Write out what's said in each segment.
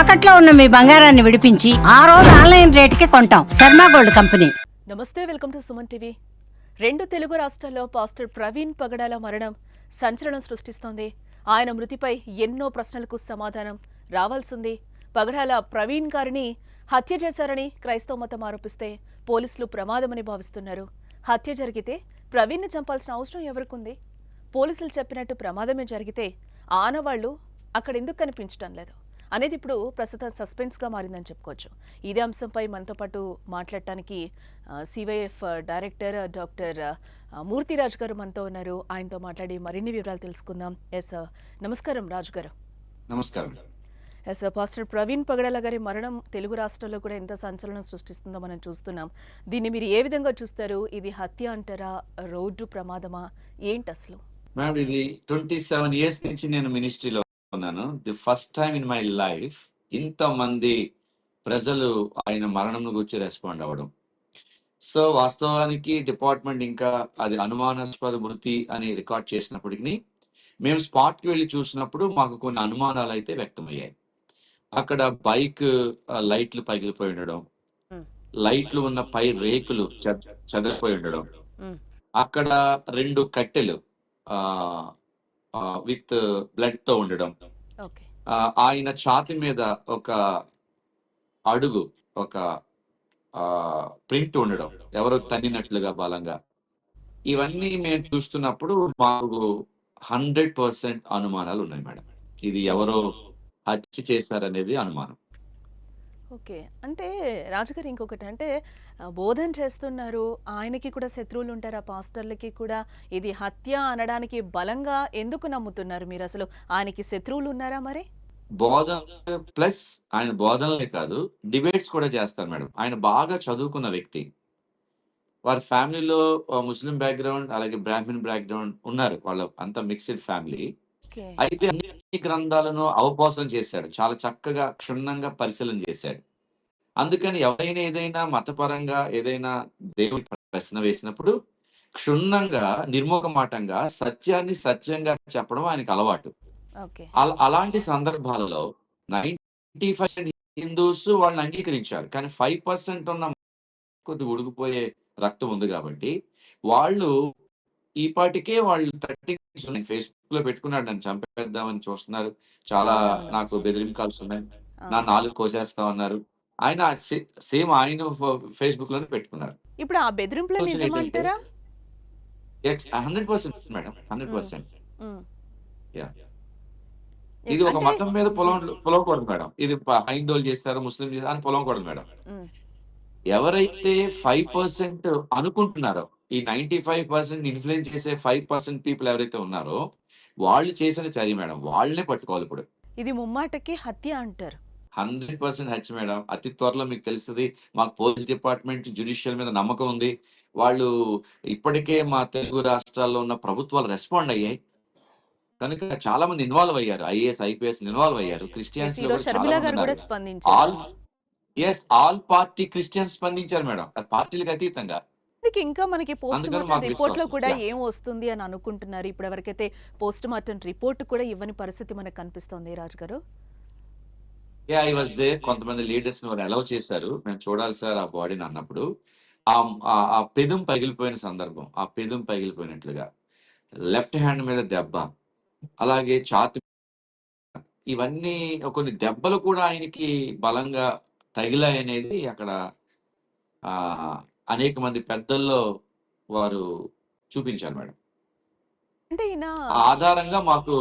తాకట్లో ఉన్న మీ బంగారాన్ని విడిపించి ఆ రోజు ఆన్లైన్ రేటుకి కొంటాం. Sharma gold company. నమస్తే వెల్కమ్ టు సుమన్ టీవీ. రెండు తెలుగు రాష్ట్రాల్లో పాస్టర్ ప్రవీణ్ పగడాల మరణం సంచలనం సృష్టిస్తోంది. ఆయన మృతిపై ఎన్నో ప్రశ్నలకు సమాధానం రావాల్సింది. పగడాల ప్రవీణ్ గారిని హత్య చేశారని క్రైస్తవ మతం ఆరోపిస్తే పోలీసులు ప్రమాదమని భావిస్తున్నారు. హత్య జరిగితే ప్రవీణ్ని చంపాల్సిన అవసరం ఎవరికుంది? పోలీసులు చెప్పినట్టు ప్రమాదమే జరిగితే ఆనవాళ్ళు అక్కడ ఎందుకు కనిపించడం లేదు? అనేది ఇప్పుడు ప్రస్తుతం సస్పెన్స్గా మారిందని చెప్పుకోవచ్చు. ఇదే అంశంపై మనతో పాటు మాట్లాడటానికి సివైఎఫ్ డైరెక్టర్ డాక్టర్ మూర్తిరాజ్ గారు మనతో ఉన్నారు. ఆయనతో మాట్లాడి మరిన్ని వివరాలు తెలుసుకుందాం. ఎస్ నమస్కారం రాజు గారు. నమస్కారం. ఎస్ పాస్టర్ ప్రవీణ్ పగడాల గారి మరణం తెలుగు రాష్ట్రాల్లో కూడా ఎంత సంచలనం సృష్టిస్తుందో మనం చూస్తున్నాం. దీన్ని మీరు ఏ విధంగా చూస్తారు? ఇది హత్య అంటారా? రోడ్డు ప్రమాదమా? ఏంటి అసలు? మేడం ఇది ట్వంటీ సెవెన్ ఇయర్స్ నుంచి నేను మినిస్ట్రీలో ఉన్నాను. The first time in my life ఇంతమంది ప్రజలు ఆయన మరణం గురించి రెస్పాండ్ అవ్వడం. సో వాస్తవానికి డిపార్ట్మెంట్ ఇంకా అది అనుమానాస్పద మృతి అని రికార్డ్ చేసినప్పటికీ మేము స్పాట్కి వెళ్ళి చూసినప్పుడు మాకు కొన్ని అనుమానాలు అయితే వ్యక్తమయ్యాయి. అక్కడ బైక్ లైట్లు పగిలిపోయి ఉండడం. లైట్లు ఉన్న పై రేకులు చెద- చెదరిపోయి ఉండడం. అక్కడ రెండు కట్టెలు విత్ బ్లడ్తో ఉండడం. ఆయన ఛాతి మీద ఒక అడుగు ఒక ప్రింట్ ఉండడం. ఎవరో తన్నినట్లుగా బలంగా. ఇవన్నీ మేము చూస్తున్నప్పుడు మాకు హండ్రెడ్ పర్సెంట్ అనుమానాలు ఉన్నాయి మేడం. ఇది ఎవరో హత్య చేశారనేది అనుమానం. ఓకే. అంటే రాజుగారు ఇంకొకటి అంటే బోధన చేస్తున్నారు. ఆయనకి కూడా శత్రువులు ఉంటారు. ఆ పాస్టర్లకి కూడా ఇది హత్య అనడానికి బలంగా ఎందుకు నమ్ముతున్నారు మీరు? అసలు ఆయనకి శత్రువులు ఉన్నారా మరి? బోధన ప్లస్ ఆయన బోధనలే కాదు డిబేట్స్ కూడా చేస్తారు మేడం. ఆయన బాగా చదువుకున్న వ్యక్తి. వారి ఫ్యామిలీలో ముస్లిం బ్యాక్గ్రౌండ్ అలాగే బ్రాహ్మణ్ బ్యాక్గ్రౌండ్ ఉన్నారు. వాళ్ళ అంత మిక్స్డ్ ఫ్యామిలీ. అయితే అన్ని గ్రంథాలను అవపోసం చేశాడు. చాలా చక్కగా క్షుణ్ణంగా పరిశీలన చేశాడు. అందుకని ఎవరైనా ఏదైనా మతపరంగా ఏదైనా దేవుడి ప్రశ్న వేసినప్పుడు క్షుణ్ణంగా నిర్ముఖమాటంగా సత్యాన్ని సత్యంగా చెప్పడం ఆయనకు అలవాటు. అలాంటి సందర్భాలలో నైన్టీ పర్సెంట్ హిందూస్ వాళ్ళని అంగీకరించారు. కానీ ఫైవ్ పర్సెంట్ ఉన్న కొద్ది ఉడికిపోయే రక్తం ఉంది కాబట్టి వాళ్ళు ఈ పాటికే వాళ్ళు థర్టీ ఫేస్బుక్లో పెట్టుకున్నాడు. నన్ను చంపేద్దామని చూస్తున్నారు. చాలా. నాకు బెదిరింపు ఉన్నాయి. నా నాలుగు కోసేస్తా ఉన్నారు. ఆయన సేమ్ ఆయన ఫేస్బుక్లోనే పెట్టుకున్నారు. ఇప్పుడు ఆ బెదిరింపులే hundred percent madam. Hundred percent. Yes, ఇది ఒక మతం మీద పొలం పొలవకూడదు మేడం. ఇది హైందవులు చేస్తారు ముస్లిం చేస్తారు అని పొలవకూడదు మేడం. ఎవరైతే ఫైవ్ పర్సెంట్ అనుకుంటున్నారో ఈ నైన్టీ ఫైవ్ పర్సెంట్ ఇన్ఫ్లుయెన్స్ చేసే ఫైవ్ పర్సెంట్ పీపుల్ ఎవరైతే ఉన్నారో వాళ్ళు చేసిన చర్య మేడం వాళ్ళనే పట్టుకోవాలి ఇప్పుడు. ఇది ముమ్మాటకి హత్య అంటారు. హండ్రెడ్ పర్సెంట్ హెచ్ మేడం. అతి త్వరలో మీకు తెలుస్తుంది. మాకు పోలీస్ డిపార్ట్మెంట్ జ్యుడిషియల్ మీద నమ్మకం ఉంది. వాళ్ళు ఇప్పటికే మా తెలుగు రాష్ట్రాల్లో ఉన్న ప్రభుత్వాలు రెస్పాండ్ అయ్యాయి. కనుక చాలా మంది ఇన్వాల్వ్ అయ్యారు. ఐఏఎస్ ఐపీఎస్ ఇన్వాల్వ్ అయ్యారు. Christians all yes all party Christians స్పందించారు మేడం. పార్టీలకు అతీతంగా. అందుకే ఇంకా మనకి పోస్ట్ మార్టం రిపోర్ట్లో. కూడా. ఏం వస్తుంది అని అనుకుంటున్నారు? ఇప్పుడు ఎవరికైతే పోస్ట్ మార్టం రిపోర్ట్ కూడా ఇవ్వని పరిస్థితి మనకు కనిపిస్తోంది రాజు గారు. యా ఐ వాజ్ దే కొంతమంది లీడర్స్ వారు అలౌ చేశారు. మేము చూడాలి సార్ ఆ బాడీని అన్నప్పుడు. ఆ పెదం పగిలిపోయిన సందర్భం ఆ పెదం పగిలిపోయినట్లుగా. లెఫ్ట్ హ్యాండ్ మీద దెబ్బ అలాగే ఛాతి ఇవన్నీ కొన్ని దెబ్బలు కూడా ఆయనకి బలంగా తగిలాయి అనేది అక్కడ ఆ అనేక మంది పెద్దల్లో వారు చూపించారు మేడం. అంటే ఆధారంగా మాకు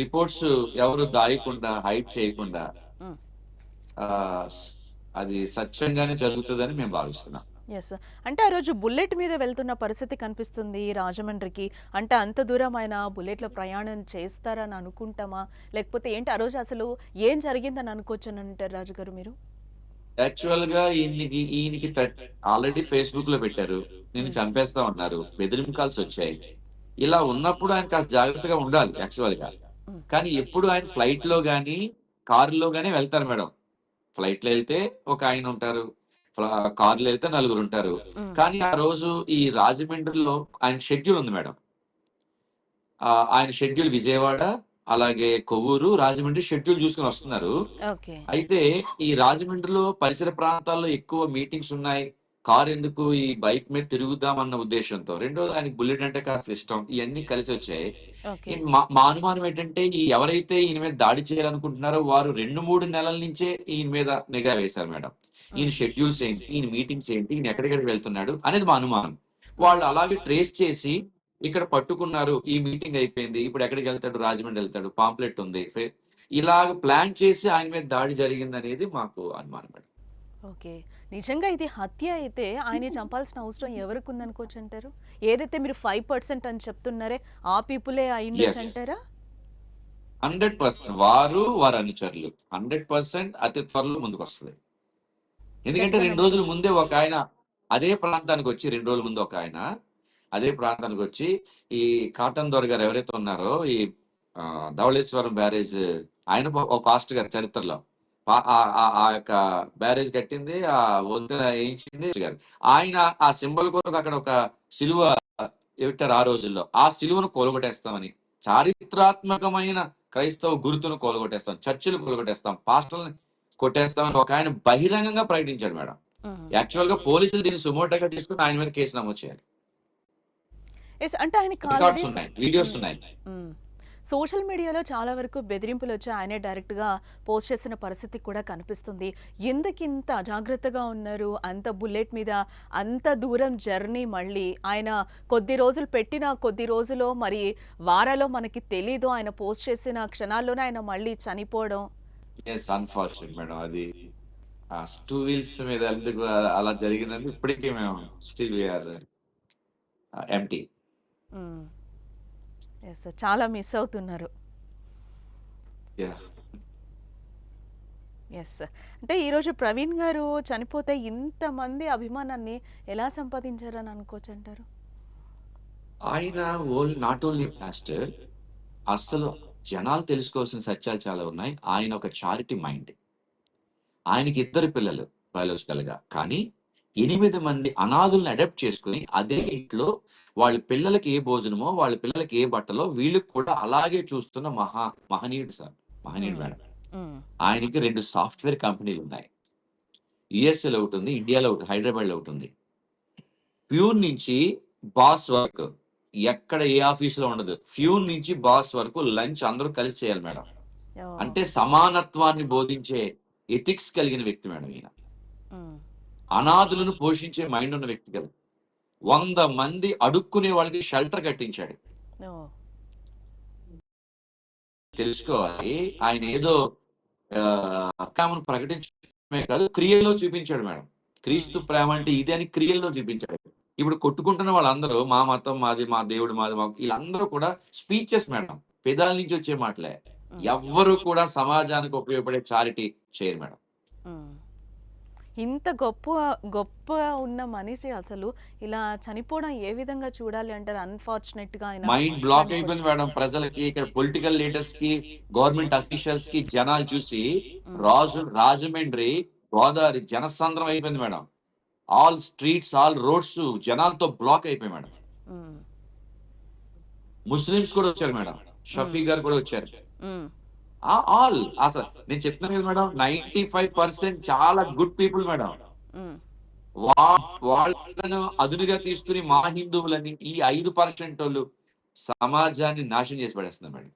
రిపోర్ట్స్ ఎవరు దాయకుండా హైట్ చేయకుండా అది సత్యంగానే జరుగుతుందని మేము భావిస్తున్నాం. ఎస్ అంటే ఆ రోజు బుల్లెట్ మీద వెళ్తున్న పరిస్థితి కనిపిస్తుంది రాజమండ్రికి. అంటే అంత దూరం ఆయన బుల్లెట్లో ప్రయాణం చేస్తారని అనుకుంటామా? లేకపోతే ఏంటి ఆ రోజు అసలు ఏం జరిగిందని అనుకోవచ్చు అని అంటారు రాజు గారు మీరు? యాక్చువల్గా ఈయనకి ఈయనకి ఆల్రెడీ ఫేస్బుక్లో పెట్టారు. నేను చంపేస్తా ఉన్నారు బెదిరింపు కాల్స్ వచ్చాయి. ఇలా ఉన్నప్పుడు ఆయన కాస్త జాగ్రత్తగా ఉండాలి యాక్చువల్గా. కానీ ఎప్పుడు ఆయన ఫ్లైట్లో గానీ కారులో గానీ వెళ్తారు మేడం. ఫ్లైట్లో వెళ్తే ఒక ఆయన ఉంటారు. కారులో వెళ్తే నలుగురు ఉంటారు. కానీ ఆ రోజు ఈ రాజమండ్రిలో ఆయన షెడ్యూల్ ఉంది మేడం. ఆయన షెడ్యూల్ విజయవాడ అలాగే కొవ్వూరు రాజమండ్రి షెడ్యూల్ చూసుకుని వస్తున్నారు. అయితే ఈ రాజమండ్రిలో పరిసర ప్రాంతాల్లో ఎక్కువ మీటింగ్స్ ఉన్నాయి. కార్ ఎందుకు ఈ బైక్ మీద తిరుగుదాం అన్న ఉద్దేశంతో? రెండోది ఆయనకి బుల్లెట్ అంటే కాస్త ఇష్టం. ఇవన్నీ కలిసి వచ్చాయి. మా అనుమానం ఏంటంటే ఈ ఎవరైతే ఈయన మీద దాడి చేయాలనుకుంటున్నారో వారు రెండు మూడు నెలల నుంచే ఈయన మీద నిఘా వేశారు మేడం. ఈయన షెడ్యూల్స్ ఏంటి? ఈయన మీటింగ్స్ ఏంటి? ఈయన ఎక్కడెక్కడికి వెళ్తున్నాడు అనేది మా అనుమానం. వాళ్ళు అలాగే ట్రేస్ చేసి ఇక్కడ పట్టుకున్నారు ఈ మీటింగ్ అయిపోయింది. ఇప్పుడు ఎక్కడికి వెళ్తాడు? రాజమండ్రి వెళ్తాడు. పాంప్లెట్ ఉంది. ఇలాగ ప్లాన్ చేసి ఆయన మీద దాడి జరిగింది అనేది మాకు అనుమానం మేడం. ఓకే. నిజంగా ఇది హత్య అయితే ఆయన చంపాల్సిన అవసరం ఎవరికి ఉందనుకోవచ్చు అంటారు? ఏదైతే మీరు ఫైవ్ పర్సెంట్ అని చెప్తున్నారే ఆ పీపులే అయిండొచ్చు Yes. అంటారా? Hundred percent. వారు వారి అనుచరులు. హండ్రెడ్ పర్సెంట్ అతి త్వరలో ముందుకు వస్తుంది ఎందుకంటే రెండు రోజుల ముందే ఒక ఆయన అదే ప్రాంతానికి వచ్చి రెండు రోజుల ముందు ఒక ఆయన అదే ప్రాంతానికి వచ్చి ఈ కాటన్ దొర గారు ఎవరైతే ఉన్నారో ఈ ధవళేశ్వరం బ్యారేజ్ ఆయన ఒక- ఒక పాస్ట్ గారు చరిత్రలో. ఆ- యొక్క బ్యారేజ్ కట్టింది ఆ వంతెన వేయించింది గారు. ఆయన ఆ సింబల్ కొరకు అక్కడ ఒక సిలువ పెట్టారు ఆ రోజుల్లో. ఆ సిలువను కోలగొట్టేస్తామని చారిత్రాత్మకమైన క్రైస్తవ గుర్తును కోలగొట్టేస్తాం చర్చిలు కోలగొట్టేస్తాం పాస్టర్ని కొట్టేస్తామని ఒక ఆయన బహిరంగంగా ప్రకటించాడు మేడం. యాక్చువల్గా పోలీసులు దీన్ని సుమోటోగా తీసుకుని ఆయన మీద కేసు నమోదు చేయాలి. అంటే ఆయన రికార్డ్స్ ఉన్నాయి వీడియోస్ ఉన్నాయి. సోషల్ మీడియాలో చాలా వరకు బెదిరింపులు వచ్చి ఆయనే డైరెక్ట్గా పోస్ట్ చేసిన పరిస్థితి కూడా కనిపిస్తుంది. ఎందుకు ఇంత అజాగ్రత్తగా ఉన్నారు? అంత బుల్లెట్ మీద అంత దూరం జర్నీ మళ్ళీ ఆయన కొద్ది రోజులు పెట్టిన కొద్ది రోజులో మరి వారాలో మనకి తెలీదు ఆయన పోస్ట్ చేసిన క్షణాల్లోనే ఆయన మళ్ళీ చనిపోవడం. ఎస్ అన్ఫార్చునేట్ మేడం అది టూ వీల్స్ మీద అలా- జరిగిందని ఇప్పటికీ మేము still we are empty yes చాలా మిస్ అవుతున్నారు. ఎస్ అంటే ఈరోజు ప్రవీణ్ గారు చనిపోతే ఇంతమంది అభిమానాన్ని ఎలా సంపాదించారని అనుకోవచ్చు అంటారు? ఆయన ఓల్ నాట్ ఓన్లీ పాస్టర్ అసలు జనాలు తెలుసుకోవాల్సిన సత్యాలు చాలా ఉన్నాయి. ఆయన ఒక చారిటీ మైండ్ ఆయనకి ఇద్దరు పిల్లలు బయాలజికల్గా. కానీ ఎనిమిది మంది అనాథుల్ని అడాప్ట్ చేసుకుని అదే ఇంట్లో వాళ్ళ పిల్లలకి ఏ భోజనమో వాళ్ళ పిల్లలకి ఏ బట్టలో వీళ్ళకి కూడా అలాగే చూస్తున్న మహా మహనీయుడు సార్ మహనీయుడు. మేడం. ఆయనకి రెండు సాఫ్ట్వేర్ కంపెనీలు ఉన్నాయి యుఎస్ఏలో ఒకటి ఉంది ఇండియాలో ఒకటి హైదరాబాద్లో ఒకటి ఉంది ప్యూర్ నుంచి బాస్ వరకు ఎక్కడ ఏ ఆఫీసులో ఉండదు ఫ్యూన్ నుంచి బాస్ వరకు లంచ్ అందరూ కలిసి చేయాలి మేడం. అంటే సమానత్వాన్ని బోధించే ఎథిక్స్ కలిగిన వ్యక్తి మేడం ఈయన. అనాథులను పోషించే మైండ్ ఉన్న వ్యక్తి కదా. వంద మంది అడుక్కునే వాళ్ళకి షెల్టర్ కట్టించాడు. తెలుసుకోవాలి ఆయన ఏదో ప్రేమను ప్రకటించడమే కాదు క్రియల్లో చూపించాడు మేడం. క్రీస్తు ప్రేమ అంటే ఇది అని క్రియల్లో చూపించాడు. ఇప్పుడు కొట్టుకుంటున్న వాళ్ళందరూ మా మతం మాది మా దేవుడు మాది మా వీళ్ళందరూ కూడా స్పీచెస్ మేడం. పెదాల నుంచి వచ్చే మాటలే. ఎవ్వరు కూడా సమాజానికి ఉపయోగపడే చారిటీ చేయరు మేడం. ఇంత గొప్ప గొప్ప ఉన్న మనిషి అసలు ఇలా చనిపోవడం ఏ విధంగా చూడాలి అంటారు అన్ఫార్చునేట్గా మైండ్ బ్లాక్ అయిపోయింది మేడం ప్రజలకి ఇక్కడ పొలిటికల్ లీడర్స్కి గవర్నమెంట్ అఫీషియల్స్కి జనాలు చూసి. రాజు రాజమండ్రి గోదావరి జనసంద్రం అయిపోయింది madam all streets all roads జనాలతో బ్లాక్ అయిపోయి మేడం. ముస్లిమ్స్ కూడా వచ్చారు మేడం షఫీ గారు కూడా వచ్చారు. ఆల్ అసలు నేను చెప్తున్నాను కదా మేడం నైన్టీ ఫైవ్ పర్సెంట్ చాలా గుడ్ పీపుల్ మేడం. వాళ్ళను అదునుగా తీసుకుని మా హిందువులని ఈ ఐదు పర్సెంట్ వాళ్ళు సమాజాన్ని నాశనం చేసి పడేస్తున్నారు మేడం.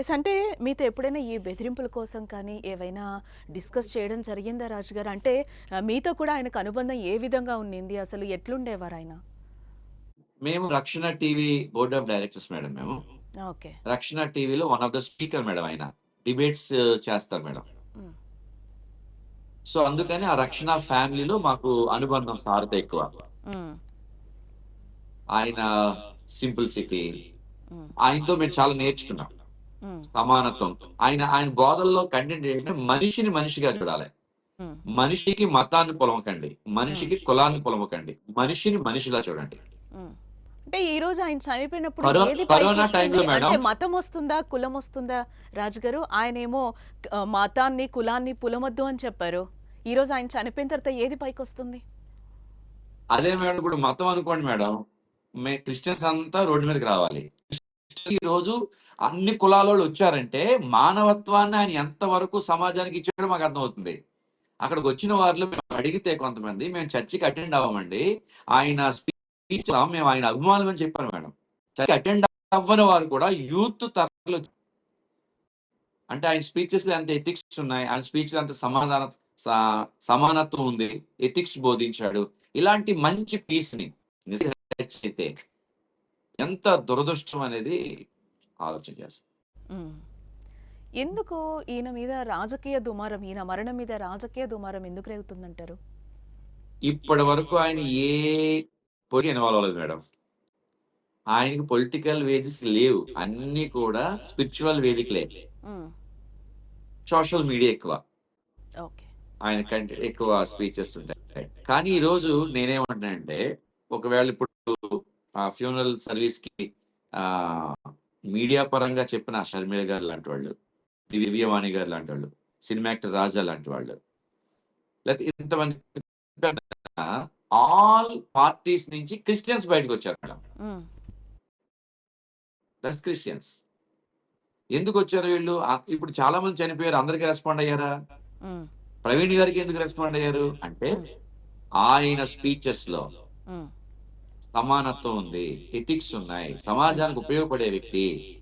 ఎస్ అంటే మీతో ఎప్పుడైనా ఈ బెదిరింపుల కోసం కానీ ఏవైనా డిస్కస్ చేయడం జరిగిందా రాజు గారు? అంటే మీతో కూడా ఆయనకు అనుబంధం ఏ విధంగా ఉండింది? అసలు ఎట్లుండేవారు ఆయన? మేము Rakshana TV board of directors madam మేము. రక్షణ టీవీలో one of the speaker madam ఆయన. డిబేట్స్ చేస్తారు మేడం. సో అందుకని ఆ రక్షణ ఫ్యామిలీలో మాకు అనుబంధం సారత ఎక్కువ. ఆయన సింపుల్సిటీ మ్మ్. ఆయనతో మేము చాలా నేర్చుకున్నాం. సమానత్వం. ఆయన ఆయన బోధల్లో కంటెంట్ ఏంటంటే మనిషిని మనిషిగా చూడాలి. మనిషికి మతాన్ని పొలమకండి. మనిషికి కులాన్ని పొలమకండి. మనిషిని మనిషిలా చూడండి. అంటే ఈ రోజు ఆయన చనిపోయినప్పుడు ఏది. అంటే మతం వస్తుందా? కులం వస్తుందా? రాజు గారు ఆయన ఏమో మతాన్ని కులాన్ని పులమొద్దు అని చెప్పారు. ఈ రోజు ఆయన చనిపోయిన తర్వాత ఏది పైకి వస్తుంది అదే మేడం ఇప్పుడు మతం అనుకోండి మేడం. మే క్రిస్టియన్స్ అంతా రోడ్డు మీదకి రావాలి. ఈ రోజు అన్ని కులాల వాళ్ళు వచ్చారంటే మానవత్వాన్ని ఆయన ఎంతవరకు సమాజానికి ఇచ్చాడో మాకు అర్థమవుతుంది. అక్కడికి వచ్చిన వారిలో మేము అడిగితే కొంతమంది మేము చర్చికి అటెండ్ అవ్వమండి. ఆయన స్పీచ్ మేము ఆయన అభిమానులు అని చెప్పాను మేడం. చర్చికి అటెండ్ అవ్వని వారు కూడా యూత్ తరగతిలో అంటే ఆయన స్పీచెస్లో ఎంత ఎథిక్స్ ఉన్నాయి ఆయన స్పీచ్లో అంత సమాధాన సమానత్వం ఉంది ఎథిక్స్ బోధించాడు. ఇలాంటి మంచి పీస్ని నిజంగా అయితే ఎంత దురదృష్టం అనేది ఆలోచన. ఎందుకు ఈయన మీద రాజకీయ దుమారం ఈయన మరణం మీద రాజకీయ దుమారం ఎందుకు రేగుతుందంటారు? ఇప్పటి వరకు ఆయన ఏ పొడి ఇన్వాల్వ్ అవ్వలేదు మేడం? ఆయనకి పొలిటికల్ వేదిక లేవు. అన్ని కూడా స్పిరిచువల్ వేదికలే. సోషల్ మీడియా ఎక్కువ. ఆయన కంటే ఎక్కువ స్పీచెస్ ఉంటాయి. కానీ ఈ రోజు నేనేమంటున్నానంటే ఒకవేళ ఇప్పుడు ఆ ఫ్యూనరల్ సర్వీస్కి ఆ మీడియా పరంగా చెప్పిన షర్మిల గారు లాంటి వాళ్ళు దివ్యవాణి గారు లాంటి వాళ్ళు సినిమా యాక్టర్ రాజా లాంటి వాళ్ళు లేకపోతే ఇంతమంది ఆల్ పార్టీస్ నుంచి క్రిస్టియన్స్ బయటకు వచ్చారు మేడం. దట్స్ క్రిస్టియన్స్ ఎందుకు వచ్చారు వీళ్ళు ఆ- ఇప్పుడు చాలా మంది చనిపోయారు అందరికీ రెస్పాండ్ అయ్యారా. ప్రవీణ్ గారికి ఎందుకు రెస్పాండ్ అయ్యారు అంటే ఆయన స్పీచెస్లో. సమానత్వం ఉంది ఎథిక్స్ ఉన్నాయి సమాజానికి ఉపయోగపడే వ్యక్తి.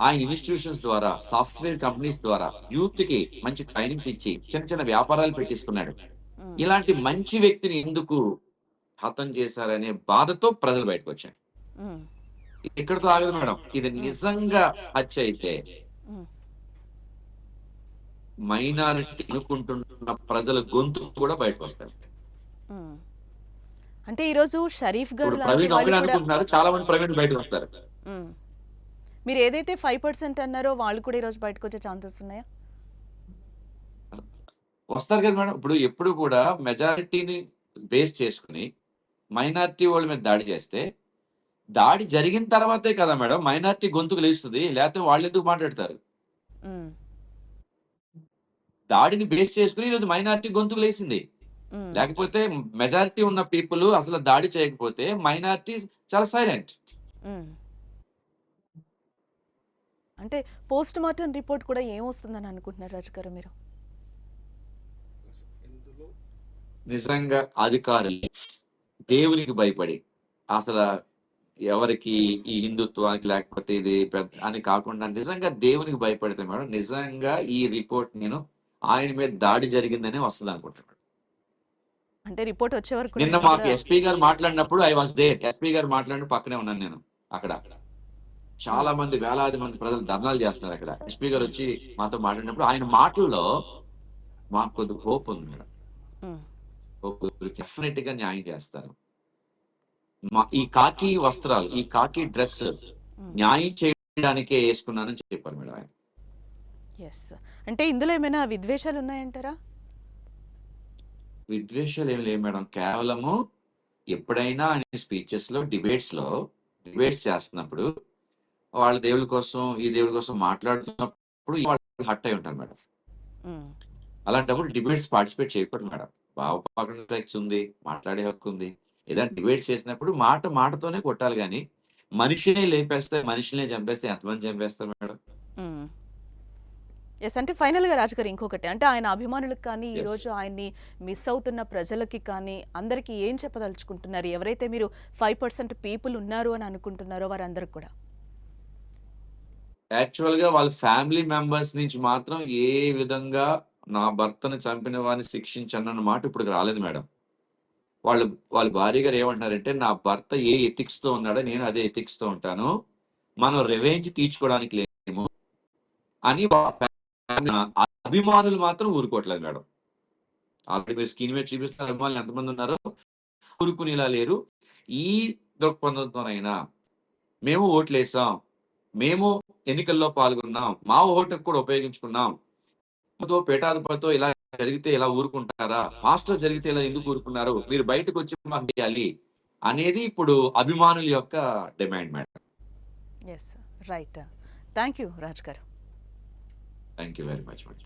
ఆయన ఇన్స్టిట్యూషన్స్ ద్వారా సాఫ్ట్వేర్ కంపెనీస్ ద్వారా యూత్కి మంచి ట్రైనింగ్స్ ఇచ్చి చిన్న చిన్న వ్యాపారాలు పెట్టిస్తున్నాడు. ఇలాంటి మంచి వ్యక్తిని ఎందుకు హతం చేశారనే బాధతో ప్రజలు బయటకు వచ్చారు. ఇక్కడితో ఆగదు మేడం ఇది నిజంగా హత్య అయితే. మైనారిటీ అనుకుంటున్న ప్రజల గొంతు కూడా బయటకు వస్తారు. అంటే ఈరోజు షరీఫ్ గారు అనుకుంటున్నారు చాలా మంది ప్రవీణ్ బయటకు వస్తారు. మీరు ఏదైతే ఫైవ్ పర్సెంట్ అన్నారో వాళ్ళు కూడా ఈరోజు బయటకు వచ్చే ఛాన్సెస్ ఉన్నాయా వస్తారు కదా మేడం ఇప్పుడు ఎప్పుడు కూడా మెజారిటీని బేస్ చేసుకుని మైనారిటీ వాళ్ళ మీద దాడి చేస్తే దాడి జరిగిన తర్వాతే కదా మేడం మైనారిటీ గొంతుకు లేస్తుంది లేకపోతే వాళ్ళు ఎందుకు మాట్లాడతారు. దాడిని బేస్ చేసుకుని ఈరోజు మైనారిటీ గొంతుకు మ్మ్. లేకపోతే మెజారిటీ ఉన్న పీపుల్ అసలు దాడి చేయకపోతే మైనారిటీ చాలా సైలెంట్. అంటే పోస్ట్ మార్టం రిపోర్ట్ కూడా ఏమొస్తుందని అనుకుంటున్నారు రాజు గారు మీరు నిజంగా అధికారులు దేవునికి భయపడి అసలు ఎవరికి ఈ హిందుత్వానికి లేకపోతే ఇది పెద్ద అని కాకుండా నిజంగా దేవునికి భయపడితే మేడం నిజంగా ఈ రిపోర్ట్ నేను ఆయన మీద దాడి జరిగిందని వస్తుంది అనుకుంటున్నాను. అంటే రిపోర్ట్ వచ్చే వరకు నిన్న నేను మాకు ఎస్పీ గారు మాట్లాడినప్పుడు ఐ వాస్ దేర్ ఎస్పీ గారు మాట్లాడిన పక్కనే ఉన్నాను నేను అక్కడ. చాలా మంది వేలాది మంది ప్రజలు ధర్నాలు చేస్తున్నారు అక్కడ. ఎస్పీ గారు వచ్చి మాతో మాట్లాడినప్పుడు ఆయన మాటల్లో మాకు కొద్ది హోప్ ఉంది మేడం. డెఫినెట్గా న్యాయం చేస్తారు. మా ఈ కాకి వస్త్రాలు ఈ కాకి డ్రెస్. న్యాయం చేయడానికే వేసుకున్నానని చెప్పారు మేడం ఆయన. ఎస్ అంటే ఇందులో ఏమైనా విద్వేషాలు ఉన్నాయంటారా? విద్వేషాలు ఏం లేవు మేడం. కేవలము ఎప్పుడైనా ఆయన స్పీచెస్లో డిబేట్స్లో డిబేట్స్ చేస్తున్నప్పుడు వాళ్ళ దేవుడి కోసం ఈ దేవుడి కోసం మాట్లాడుతున్నప్పుడు వాళ్ళు హట్ అయి ఉంటారు మేడం. అలాంటప్పుడు డిబేట్స్ పార్టిసిపేట్ చేయకూడదు మేడం. భావపాకడం రైట్స్ ఉంది మాట్లాడే హక్కు ఉంది ఏదైనా డిబేట్స్ చేసినప్పుడు మాట మాటతోనే కొట్టాలి కానీ మనిషినే లేపేస్తే మనిషినే చంపేస్తే ఎంతమంది చంపేస్తారు మేడం? ఎస్ అంటే ఫైనల్గా రాజుగారు ఇంకొకటి అంటే ఆయన అభిమానులకు కానీ ఈ. రోజు ఆయన్ని మిస్ అవుతున్న ప్రజలకి కానీ అందరికీ ఏం చెప్పదలుచుకుంటున్నారు? ఎవరైతే మీరు ఫైవ్ పర్సెంట్ పీపుల్ ఉన్నారు అని అనుకుంటున్నారో వారందరికి కూడా. యాక్చువల్గా వాళ్ళ ఫ్యామిలీ మెంబర్స్ నుంచి మాత్రం ఏ విధంగా నా భర్తను చంపిన వారిని శిక్షించన్న మాట ఇప్పుడు రాలేదు మేడం. వాళ్ళు వాళ్ళ భార్య గారు ఏమంటున్నారంటే నా భర్త ఏ ఎథిక్స్తో ఉన్నాడో నేను అదే ఎథిక్స్తో ఉంటాను. మనం రెవెంజ్ తీర్చుకోవడానికి లేము అని అభిమానులు మాత్రం ఊరుకోవట్లేదు మేడం. ఆల్రెడీ మీరు స్క్రీన్ మీద చూపిస్తున్న అభిమానులు ఎంతమంది ఉన్నారో ఊరుకునేలా లేరు. ఈ దృక్పథంతోనైనా మేము ఓట్లేసాం. మేము ఎన్నికల్లో పాల్గొన్నాం. మా ఓటుకు కూడా ఉపయోగించుకున్నాం. తో పేటాధిపతితో ఇలా జరిగితే ఇలా ఊరుకుంటారా? మాస్టర్ జరిగితే ఇలా ఎందుకు ఊరుకున్నారు? మీరు బయటకు వచ్చి మాకు చేయాలి అనేది ఇప్పుడు అభిమానుల యొక్క demand madam. Yes right thank you Raj గారు. Thank you very much madam